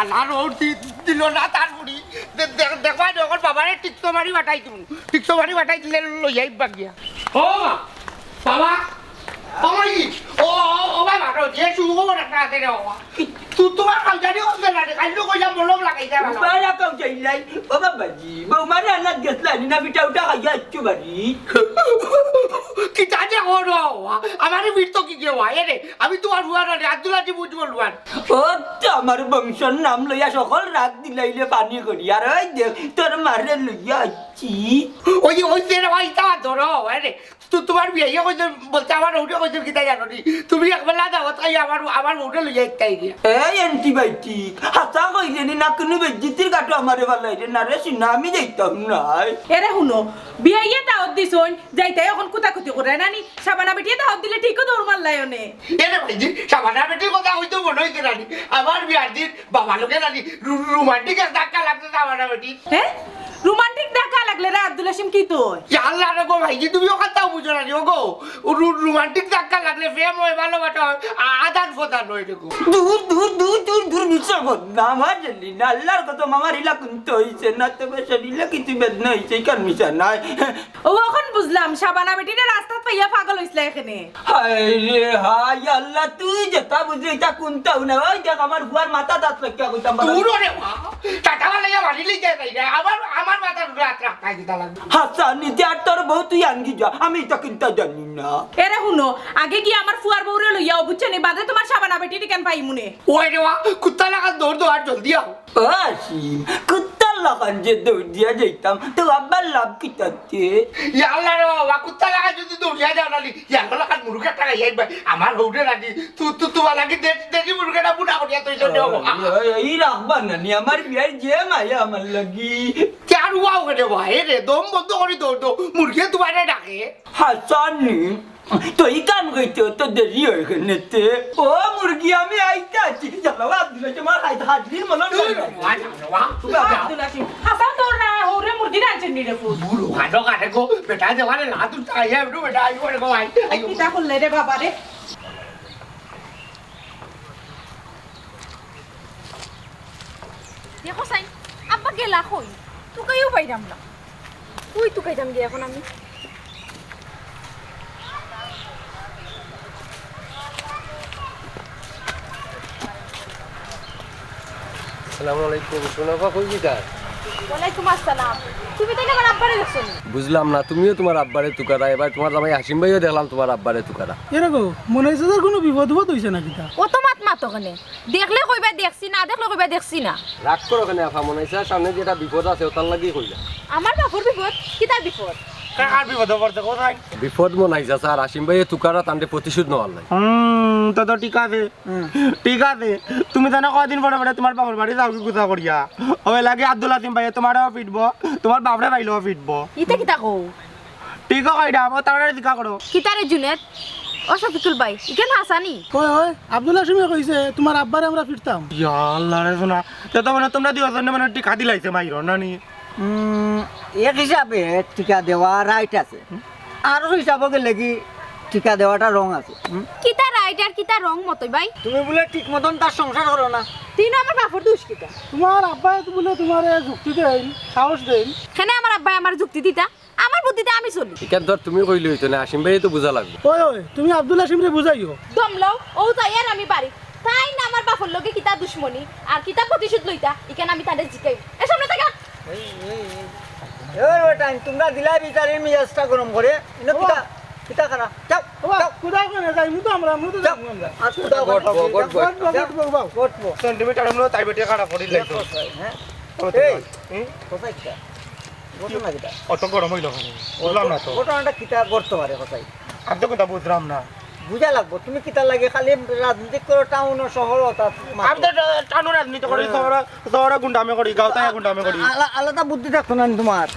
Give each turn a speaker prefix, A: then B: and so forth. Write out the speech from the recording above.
A: আল্লাহ road দিল না তার বুড়ি। দেখবা যখন বাবারে টিকতো মারি বাটাই তুমি টিকতো মারি বাটাই দিলে লই যাই বাগিয়া ও মা বাবা। ও ও ভালো যে করব একটা হাতে রে বাবা তুই তোমার কালচারি করতে না কাইলো কইলা মলম লাগাইতে ভালো
B: Bara kau jailai, bapa baji. Bau mana anak gesla ni nak bicara udah kaya cu bari.
A: কি জানে ও রে বাবা আমার তো কি কে হয় রে আমি তোমার
B: আমার বংশর নাম লইয়া সকল রাত দিলাইলে পানি করি আর ওই দেখ তোর মারে লইয়া আছি
A: ওই ওই যে ভাই তা ধরো রে তুই তোমার বিয়ে কইতে বলতে আমার ওটা কইতে কি তাই জানো নি? তুমি একবেলা দাও তাই আমার আমার ওটা লই যাই তাই গিয়া
B: এই অ্যান্টিবায়োটিক হাসা কইলে নি না কোনো বেজিতির কাটো আমারে ভালো রে না রে সিনা আমি যাইতাম নাই।
C: এরে দাওয়াত দিছন যাইতে এখন কুতাকুতি করে নানি সাবানা বেটিয়ে দাওয়াত দিলে ঠিকও দৌড় মারলাই অনে।
A: এরে ভাইজি সাবানা বেটির কথা হইতো মনে হইতে রানি আমার বিয়ার দিন বাবা লোকে রানি রোমান্টিক ধাক্কা লাগতো সাবানা বেটি
C: হ্যাঁ? রোমান্টিক ডাকা লাগলে রে আব্দুল হাসিম কি তোর
A: আল্লাহ রে গো ভাইজি তুমি ওখানটাও বুঝো না ও গো রোমান্টিক ধাক্কা লাগলে প্রেম হয় ভালোবাসা হয় আদান প্রদান হয় দেখো
B: দূর দূর দূর দূর দূর বদনাম আর জল্লি না আল্লাহর কত মামার ইলা কুন্ত হইছে না তো শরীরে কিছু বেদনা হইছে কার মিশা নাই।
C: ও এখন বুঝলাম সাবানা বেটিরে রাস্তাত পাইয়া পাগল হইছিল এখানে।
B: হায় রে হায় আল্লাহ তুই যেটা বুঝলি এটা কুন্তাও না ওই দেখ আমার বুয়ার মাথা দাঁত লক্ষ্য কইতাম
A: দূর রে মা টাটা লাইয়া মারি লইতে যাই আমার আমার মাথার রাত
B: হাসান নিজে আর তোর বউ তুই আনগি যা আমি এটা কিন্তু জানি না।
C: এরে শুনো আগে কি আমার ফুয়ার বউরে লইয়া বুঝছেনি বাদে তোমার সাবানা বেটিটি কেন পাই মুনে
A: ওই রে মা কুত্তা লাগা দৌড় দৌড় জলদি আও।
B: আসিম কুত্তার লাগান যে দৌড় দিয়া যাইতাম তো আবার লাভ কি তাতে
A: ইয়াল্লা রে বাবা কুত্তা লাগা যদি দৌড়িয়া যাও নালি ইয়াল্লা লাগা মুরগা টাকা যাইবা আমার হৌরে লাগি তু তু তোমার লাগি দেশি দেশি মুরগাটা বুড়া করিয়া তুই যাব
B: এই রাখবা না নি আমার বিয়ার যে মায়া আমার লাগি।
A: উয়াও রে ভাই রে দম বন্ধ করি দৌড় মুরগে তোমার ডাকে।
B: হাসানি তো কাম কইতে তো দেরি হয়ে গেছে ও মুরগি আমি আইতে আছি চলো আব্দুল তোমার খাইতে হাজির মনে
C: হাসান তোর না ওরে মুরগি রাঁধছেন নি ফুল
A: বুড়ো হাঁটো কাটে গো বেটা দেওয়ালে না তুই আইয়া একটু বেটা আইও রে গো ভাই আইও
C: করলে রে বাবা রে
D: দেখো সাই আব্বা গেলা কই তুকাইও পাইরাম না কই তুকাইতাম গিয়ে এখন আমি
E: আলাইকুম।
D: ওয়ালাইকুম আসসালাম। তুমি তাইলে আমার আব্বারে দেখছ।
E: বুঝলাম না তুমিও তোমার আব্বারে তুকারা। এবার তোমার জামাই হাসিম ভাইও দেখলাম তোমার আব্বারে তুকারা।
F: এরকম মনে হয়েছে যে কোনো বিপদ বিপদ হয়েছে নাকি তা?
D: ও তো মাত মাতো কেনে দেখলে কইবা দেখছি না দেখলে কইবা দেখছি না।
E: রাগ করো কেন আফা মনে হয়েছে সামনে যেটা বিপদ আছে ওটার লাগি কইলা।
D: আমার বাপুর বিপদ? কি তার বিপদ?
A: বিপদ পড়তে কোথায়
E: বিপদ মনে হয়েছে স্যার হাসিম ভাইয়ে তুকারা তান্ডে প্রতিশোধ নেওয়ার লাগে
A: হুম তো তো ঠিক আছে ঠিক আছে তুমি জানো কয়দিন পরে পরে তোমার বাবার বাড়ি যাও কি কোথা করিয়া। ওই লাগে আব্দুল হাতিম ভাই তোমারও ফিটবো তোমার বাপরে ভাইলেও ফিটবো
D: ইতা কিতা কও?
A: ঠিক আছে কইটা আমার তাড়াতাড়ি দেখা করো।
D: কিতারে জুনেদ? ও শফিকুল ভাই ইকেন হাসানি?
F: হয় হয় আব্দুল হাসিমে কইছে তোমার আব্বারে আমরা ফিরতাম।
A: আল্লাহ রে শোনা তো তো মানে তোমরা দিও জন্য মানে টিকা দিলাইছে মাইর না নি
G: এক হিসাবে টিকা দেওয়া রাইট আছে। আর হিসাবে গেলে কি টিকা দেওয়াটা রং আছে?
D: কিতা রাইট আর কিতা রং মতই ভাই?
G: তুমি বলে ঠিক মতন তার সংসার করো না।
D: তিন আমার বাপুর দুষ কিতা?
F: তোমার আব্বাই তো বলে তোমার যুক্তি দেন সাহস দেন।
D: কেন আমার আব্বাই আমার যুক্তি দিতা? আমার বুদ্ধিতে আমি চলি।
E: এখান ধর তুমি কইলে হইতো না হাসিম ভাইয়ে তো বুঝা লাগবে।
F: ওই ওই তুমি আব্দুল হাসিমরে বুঝাইও।
D: দম লও ও তাই আর আমি পারি তাই না আমার বাপর লগে কিতা দুশ্মনী আর কিতা প্রতিশোধ লইতা ইকেন আমি তাদের জিকাই এ সামনে থাকা
G: টাইম তোমরা দিলা বিচারের মেজাজটা গরম করে কিতা কিতা খারা যাও হ্যাঁ
A: অত গরম হইল বললাম না তো
G: ঘটনাটা কিতা করতে পারে কোথায়
A: আমি তো কথা বুঝলাম না।
G: বুঝা লাগবো। তুমি কিতা লাগে খালি রাজনীতি করো টাউন শহর
A: আমি তো টানো রাজনীতি করি শহর শহরে গুন্ডামে করি গাঁওতায় গুন্ডামে করি।
G: আলাদা বুদ্ধি থাকতো না তোমার?